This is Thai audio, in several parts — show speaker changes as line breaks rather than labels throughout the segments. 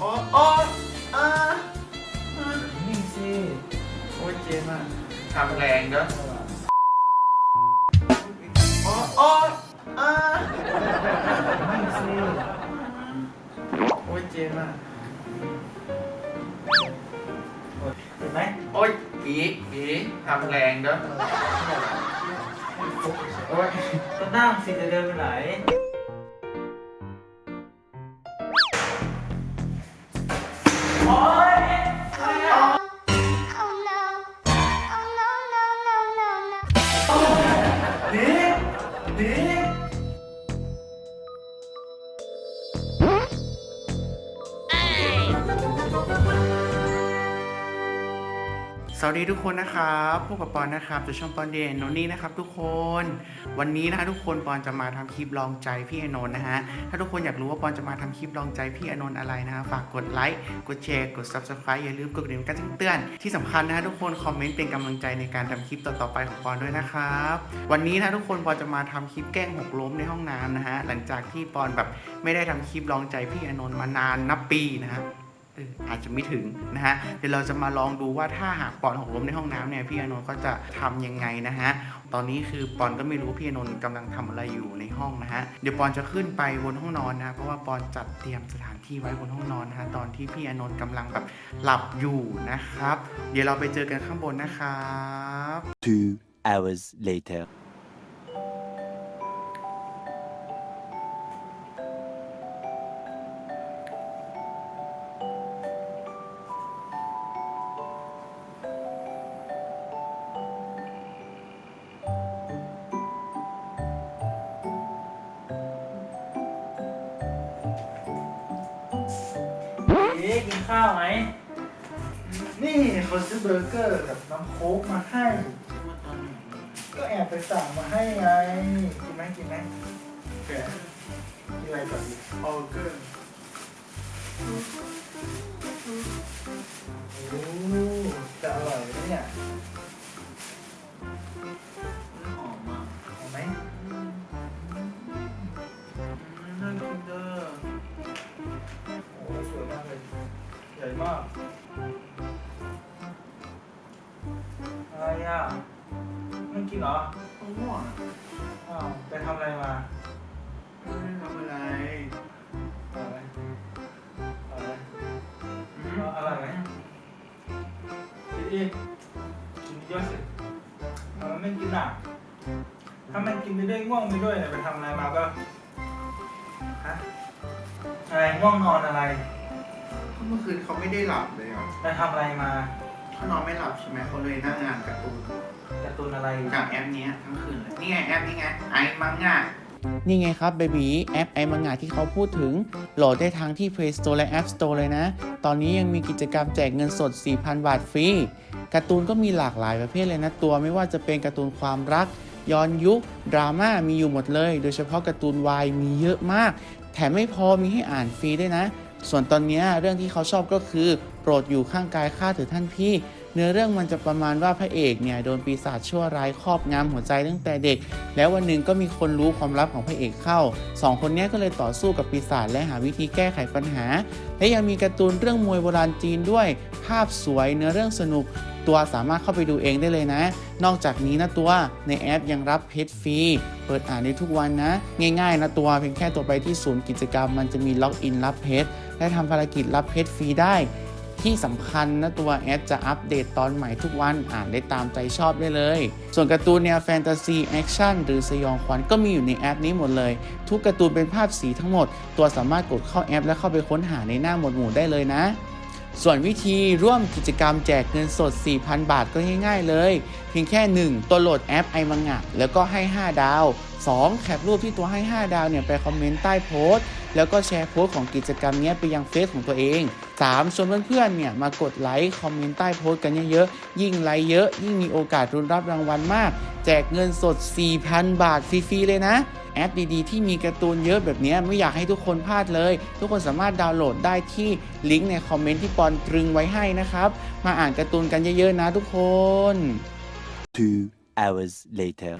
โอ้โอ้อ่าอ่า
นิ่สิ
โอ้ยเจ็บอะทำแรงเด้อโอ้โอ้อ่า
นิ่สิ
โอ้ยเจ็บอะ
เห็นไหม
โอ้ยผีผีทำแรงเด้อโอ้ย
ก็นั่งสิจะเดินไปไหน ห
วัสดีทุกคนนะครับพวกกับปอนนะครับจากช่องปอนเดนโนนี่นะครับทุกคน วันนี้นะทุกคนปอนจะมาทำคลิปลองใจพี่อนนท์นะฮะ ถ้าทุกคนอยากรู้ว่าปอนจะมาทำคลิปลองใจพี่อนนท์อะไรนะฮะ ฝากกดไลค์ กดแชร์ กด subscribe อย่าลืมกดกระดิ่งการแจ้งเตือนที่สำคัญนะทุกคนคอมเมนต์เป็นกำลังใจในการทำคลิปต่อๆไปของปอนด้วยนะครับ วันนี้นะทุกคนปอนจะมาทำคลิปแกล้งหกล้มในห้องน้ำนะฮะ หลังจากที่ปอนแบบไม่ได้ทำคลิปลองใจพี่อนนท์มานานนับปีนะฮะ อาจจะไม่ถึงนะฮะเดี๋ยวเราจะมาลองดูว่าถ้าหากปอนหกล้มในห้องน้ำเนี่ยพี่อนนท์ก็จะทำยังไงนะฮะตอนนี้คือปอนก็ไม่รู้พี่อนนท์กำลังทำอะไรอยู่ในห้องนะฮะเดี๋ยวปอนจะขึ้นไปบนห้องนอนนะเพราะว่าปอนจัดเตรียมสถานที่ไว้บนห้องนอนนะฮะตอนที่พี่อนนท์กำลังแบบหลับอยู่นะครับ เดี๋ยวเราไปเจอกันข้างบนนะครับ
Two hours later.
กินข้าวไหมนี่เขาซื้อเบอร์เกอร์กับน้ำโค้กมาให้ก็แอบไปสั่งมาให้ไง กินไหมกินไหมแกกินอะไรก่อนดี
เอเกอร์
มา
กอะ
ไรอะไม่กินเหรอ
ต้องห่วง
อ้าวไปทำอะไรมา
ไม่ได้ทำอะไร
อะไรอะไร
อืม
เอาอะไรไหมกินอีกกินเยอะสิทำไมไม่กินอะถ้ามันกินไปด้วยง่วงไปด้วยเนี่ยไปทำอะไรมาก็ฮะอะไรง่วงนอนอะไร
เมื่อคืนเขาไม่ได้หลับเลยอะ
ไปทำอะไรมา
เขานอนไม่หลับใช่ไหมเขาเลยนั่งงานการ์ตูน
การ์ตูนอะไร
จากแอปเนี้ยทั้งคืนเลยนี่ไงแอปนี้ไงไอ้มังงะ
นี่ไงครับเบบีแอปไอมังงะที่เขาพูดถึง โหลดได้ทั้งที่ Play Store และ App Store เลยนะ ตอนนี้ยังมีกิจกรรมแจกเงินสด 4,000 บาทฟรีการ์ตูนก็มีหลากหลายประเภทเลยนะตัว ไม่ว่าจะเป็นการ์ตูนความรัก ย้อนยุค ดราม่ามีอยู่หมดเลย โดยเฉพาะการ์ตูนวายมีเยอะมาก แถมไม่พอมีให้อ่านฟรีด้วยนะ ส่วนตอนนี้เรื่องที่เขาชอบก็คือโปรดอยู่ข้างกายข้าเถิดท่านพี่ เนื้อเรื่องมันจะประมาณว่าพระเอกเนี่ยโดนปีศาจชั่วร้ายครอบงำหัวใจตั้งแต่เด็ก แล้ววันหนึ่งก็มีคนรู้ความลับของพระเอกเข้าสองคนนี้ก็เลยต่อสู้กับปีศาจและหาวิธีแก้ไขปัญหา และยังมีการ์ตูนเรื่องมวยโบราณจีนด้วย ภาพสวยเนื้อเรื่องสนุกตัวสามารถเข้าไปดูเองได้เลยนะ นอกจากนี้นะตัวในแอปยังรับเพจฟรี เปิดอ่านได้ทุกวันนะ ง่ายๆนะตัวเพียงแค่ตัวไปที่ศูนย์กิจกรรม มันจะมีล็อกอินรับเพจ และทำภารกิจรับเพจฟรีได้ ที่สำคัญนะตัวแอดจะอัปเดตตอนใหม่ทุกวันอ่านได้ตามใจชอบได้เลย ส่วนการ์ตูนแนวแฟนตาซีแอคชั่นหรือสยองขวัญก็มีอยู่ในแอปนี้หมดเลย ทุกการ์ตูนเป็นภาพสีทั้งหมด ตัวสามารถกดเข้าแอป และเข้าไปค้นหาในหน้าหมวดหมู่ได้เลยนะส่วนวิธีร่วมกิจกรรมแจกเงินสด 4,000 บาทก็ง่าย ๆ เลย เพียงแค่ 1 ตัวโหลดแอปไอมังงะแล้วก็ให้ 5 ดาว 2 แคปรูปที่ตัวให้ 5 ดาวเนี่ยไปคอมเมนต์ใต้โพสต์ แล้วก็แชร์โพสต์ของกิจกรรมนี้ไปยังเฟซของตัวเอง 3. ชวนเพื่อนๆเนี่ยมากดไลค์คอมเมนต์ใต้โพสต์กันเยอะๆ ยิ่งไลค์เยอะ ยิ่งมีโอกาสรุนรับรางวัลมาก แจกเงินสด 4,000 บาทฟรีๆเลยนะแอปดีๆ ที่มีการ์ตูนเยอะแบบนี้ไม่อยากให้ทุกคนพลาดเลย ทุกคนสามารถดาวน์โหลดได้ที่ลิงก์ในคอมเมนต์ที่ปอนตรึงไว้ให้นะครับ มาอ่านการ์ตูนกันเยอะๆนะทุกคน
Two hours later.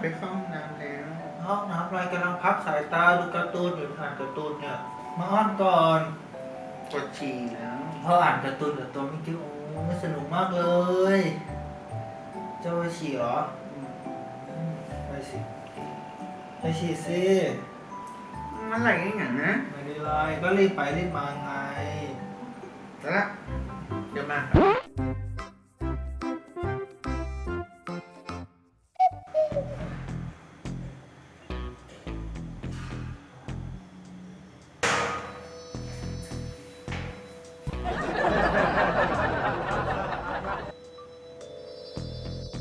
ไปเข้าห้องน้ำแล้ว
เอาห้องน้ำอะไรกำลังพักสายตาดูการ์ตูนอยู่อ่านการ์ตูนเนี่ยมาอ้อนก่อน
ปวดฉี่แล้ว
พออ่านการ์ตูนกับตัวมิกกี้โอ้ยสนุกมากเลยเจ้าไปฉี่เหรออืมไปสิไปฉี่สิ
มันไหลอย่างนั้นนะ
ไม่ได้ไรก็รีบไปรีบมาไง
แล้วละเดี๋ยวมา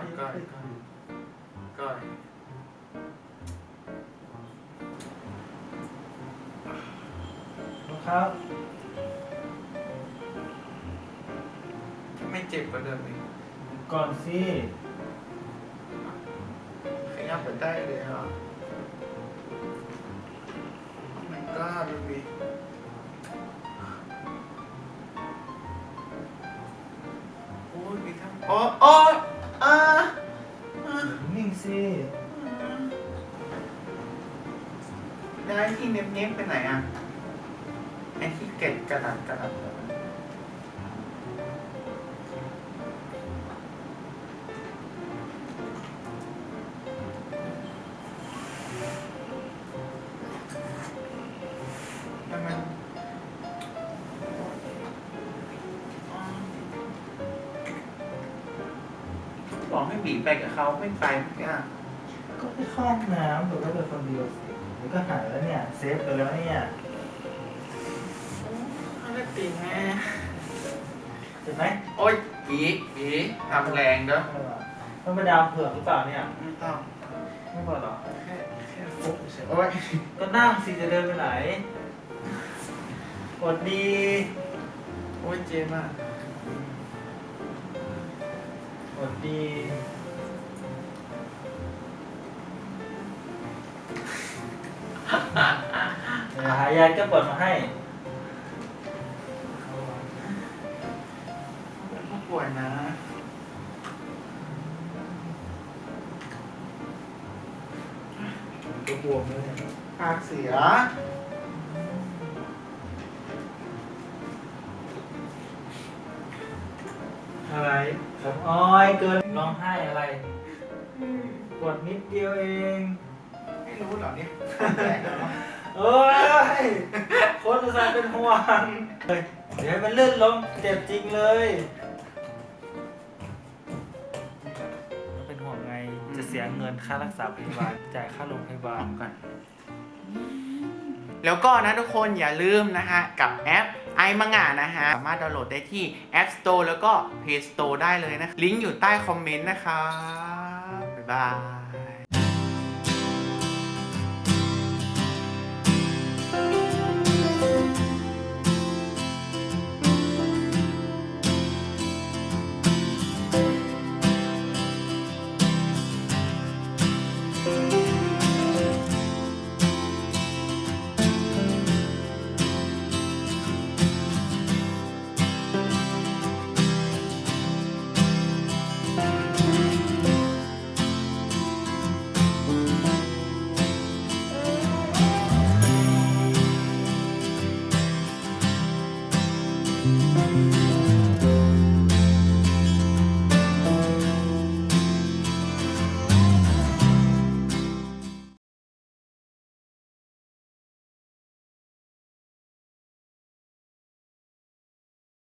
า
ยก่อนก่อนก่อน
ครับ
ไม่เจ็บกว่าเดิมอีก
ก่อนสิ
ขยับไปได้เลยเหรอ Oh my god ดูดิโอ้ยมีทั้งโอ้โอ้ เน็บๆไปไหนอะไอ้ที่เก็บกระดาษกระดาษแล้วมันบอกให้บีไปกับเขาไม่ไปเนี่ย
ก็ไปเข้าห้องน้ำหรือว่าเป็นคนเดียวสิ เดี๋ยวก็หายแล้วเนี่ย เซฟไปแล้วเนี่ย
อะไรตีแม่
เห็นไหม
โอ๊ยบีบีทำแรงเด้อ
เออต้องไปดามเผือกหรือเปล่าเนี่ย
ไม่ต้อง
ไม่พอหรอ
แค่แค่ฟุกเฉยโอ๊ย
ก็นั่งสิจะเดินไปไหนกดดี
โอ๊ยเจมาก
กดดี หายาแก้ปวดมาให้
เป็นผู้ป่วยนะ
ตัวบวมเลยเนี่ย
ปากเสีย
อะไรครับอ้อยเกินร้องไห้อะไรปวดนิดเดียวเอง
ไม่ รู้เหรอเนี่ย
เอ้ยคนอุตส่าห์เป็นห่วงเฮ้ยเดี๋ยวให้มันลื่นลงเจ็บจริงเลยเป็นห่วงไงจะเสียเงินค่ารักษาพยาบาลจ่ายค่าโรงพยาบาล
ก่อนแล้วก็นะทุกคนอย่าลืมนะฮะ กับแอป i m a n g a นะฮะ สามารถดาวน์โหลดได้ที่ App Store แล้วก็ Play Store ได้เลยนะ ลิงก์อยู่ใต้คอมเมนต์นะครับบ๊ายบาย Bye.